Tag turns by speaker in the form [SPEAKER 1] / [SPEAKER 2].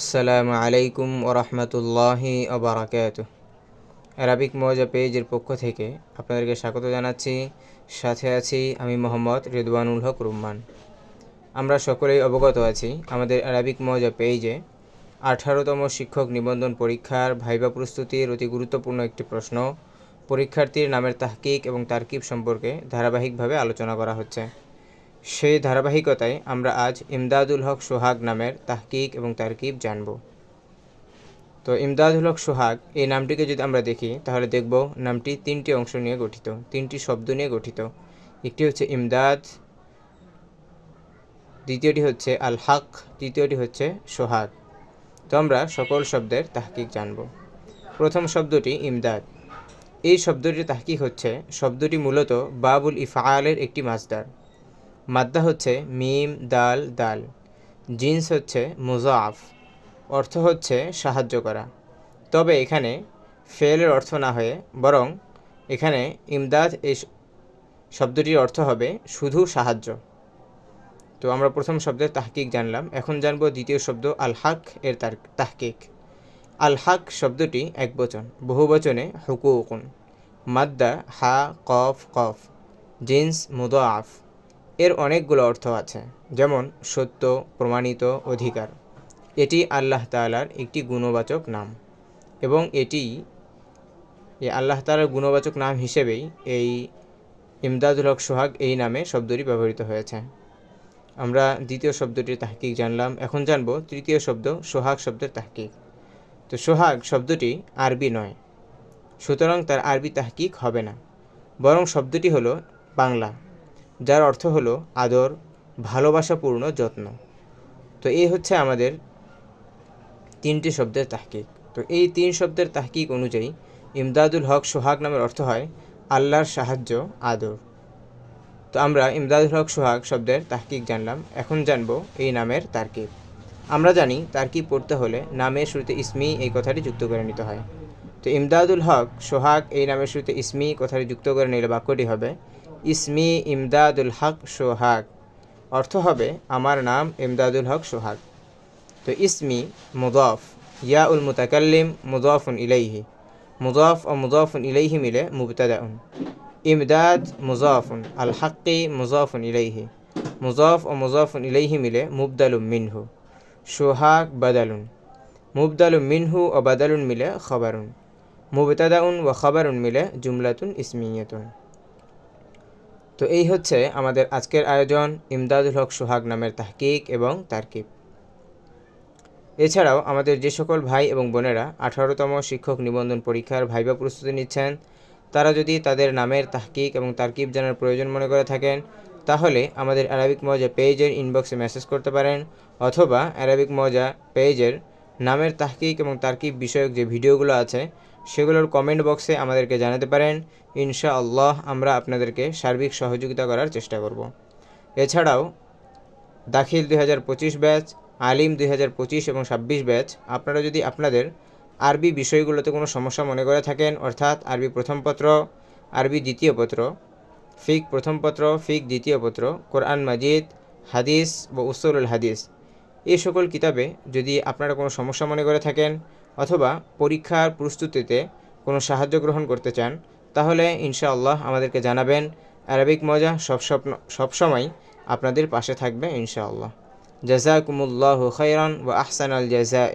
[SPEAKER 1] আসসালামু আলাইকুম ওরহমতুল্লাহি ওবরাকাত অ্যারাবিক মজা পেজের পক্ষ থেকে আপনাদেরকে স্বাগত জানাচ্ছি। সাথে আছি আমি মোহাম্মদ রিদওয়ানুল হক রুম্মান। আমরা সকলেই অবগত আছি আমাদের অ্যারাবিক মজা পেজে আঠারোতম শিক্ষক নিবন্ধন পরীক্ষার ভাইবা প্রস্তুতির অতি গুরুত্বপূর্ণ একটি প্রশ্ন। পরীক্ষার্থীর নামের তাহকিক এবং তারকিব সম্পর্কে ধারাবাহিকভাবে আলোচনা করা হচ্ছে। সেই ধারাবাহিকতায় আমরা আজ ইমদাদুল হক সোহাগ নামের তাহকিক এবং তারকিব জানব। তো ইমদাদুল হক সোহাগ, এই নামটিকে যদি আমরা দেখি, তাহলে দেখব নামটি তিনটি অংশ নিয়ে গঠিত, তিনটি শব্দ নিয়ে গঠিত। একটি হচ্ছে ইমদাদ, দ্বিতীয়টি হচ্ছে আল হক, তৃতীয়টি হচ্ছে সোহাগ। তো আমরা সকল শব্দের তাহকিক জানব। প্রথম শব্দটি ইমদাদ। এই শব্দটির তাহকিক হচ্ছে, শব্দটি মূলত বাবুল ইফআলের একটি মাসদার মাদ্দা হচ্ছে মিম, দাল দাল। জিন্স হচ্ছে মুজাফ। অর্থ হচ্ছে সাহায্য করা। তবে এখানে ফেলের অর্থ না হয়ে বরং এখানে ইমদাদ এই শব্দটির অর্থ হবে শুধু সাহায্য। তো আমরা প্রথম শব্দের তাহকিক জানলাম। এখন জানব দ্বিতীয় শব্দ আল হাক এর তার তাহকিক। আল হাক শব্দটি এক বচন। বচনে হুকুকুন। মাদ্দা, হা, কফ কফ। জিন্স, মুদাফ। এর অনেকগুলো অর্থ আছে, যেমন সত্য, প্রমাণিত অধিকার। এটি আল্লাহ তালার একটি গুণবাচক নাম এবং এটি আল্লাহ তালার গুণবাচক নাম হিসেবেই এই ইমদাদুল হক সোহাগ এই নামে শব্দটি ব্যবহৃত হয়েছে। আমরা দ্বিতীয় শব্দটির তাহকিক জানলাম, এখন জানব তৃতীয় শব্দ সোহাগ শব্দের তাহকিক। তো সোহাগ শব্দটি আরবি নয়, সুতরাং তার আরবি তাহকিক হবে না, বরং শব্দটি হলো বাংলা। যার অর্থ হলো আদর, ভালোবাসাপূর্ণ, যত্ন। তো এই হচ্ছে আমাদের তিনটি শব্দের তাহকিক। তো এই তিন শব্দের তাহকিক অনুযায়ী ইমদাদুল হক সোহাগ নামের অর্থ হয় আল্লাহর সাহায্য, আদর। তো আমরা ইমদাদুল হক সোহাগ শব্দের তাহকিক জানলাম। এখন জানব এই নামের তার্কিব। আমরা জানি তার্কিব পড়তে হলে নামের শুরুতে ইসমি এই কথাটি যুক্ত করে নিতে হয়। তো ইমদাদুল হক, সোহাগ এই নামের শুরুতে ইসমি কথাটি যুক্ত করে নিলে, বাক্যটি হবে, ইসমি ইমদাদুল হক, সোহাগ। অর্থ হবে, আমার নাম ইমদাদুল হক, সোহাগ। তো ইসমি মুদফ ইয়া উল মুতাকাল্লিম মুদফুন ইলাইহি। মুদফ ও মুদফুন ইলাইহি মিলে মুবতাদাউন। ইমদাদ মুজাফুন, আল হাক্কি মুজাফুন ইলাইহি। মুজাফ ও মুজাফুন ইলাইহি মিলে মুবদালুম মিনহু। সোহাগ বাদালুন। মুবদালুম মিনহু ও বাদালুন মিলে খবরুন। মুবতাদাউন ও খবরুন মিলে জুমলাতুন ইসমিয়তুন। তো এই হচ্ছে আমাদের আজকের আয়োজন, ইমদাদুল হক সোহাগ নামের তাহকিক এবং তারকিব। এছাড়াও আমাদের যে সকল ভাই এবং বোনেরা আঠারোতম শিক্ষক নিবন্ধন পরীক্ষার ভাইবা প্রস্তুতি নিচ্ছেন, তারা যদি তাদের নামের তাহকিক এবং তারকিব জানার প্রয়োজন মনে করে থাকেন, তাহলে আমাদের অ্যারাবিক মজা পেজের ইনবক্সে মেসেজ করতে পারেন অথবা অ্যারাবিক মজা পেজের নামের তাহকিক এবং তারকিব বিষয়ক যে ভিডিওগুলো আছে সেগুলোর কমেন্ট বক্সে আমাদেরকে জানাতে পারেন। ইনশা আল্লাহ আমরা আপনাদেরকে সার্বিক সহযোগিতা করার চেষ্টা করব। এছাড়াও, দাখিল দুই হাজার পঁচিশ ব্যাচ, আলিম দুই হাজার পঁচিশ এবং ছাব্বিশ ব্যাচ, আপনারা যদি আপনাদের আরবি বিষয়গুলোতে কোনো সমস্যা মনে করে থাকেন, অর্থাৎ আরবি প্রথম পত্র, আরবি দ্বিতীয় পত্র, ফিক প্রথম পত্র, ফিক দ্বিতীয় পত্র, কোরআন মাজিদ, হাদিস বা উসরুল হাদিস এই সকল কিতাবে যদি আপনারা কোনো সমস্যা মনে করে থাকেন অথবা পরীক্ষার প্রস্তুতিতে কোনো সাহায্য গ্রহণ করতে চান, তাহলে ইনশাআল্লাহ আমাদেরকে জানাবেন। অ্যারাবিক মজা সব স্বপ্ন সবসময় আপনাদের পাশে থাকবে ইনশাআল্লাহ। জাজাকুমুল্লাহ খৈরান ও আহসান আল জাজাই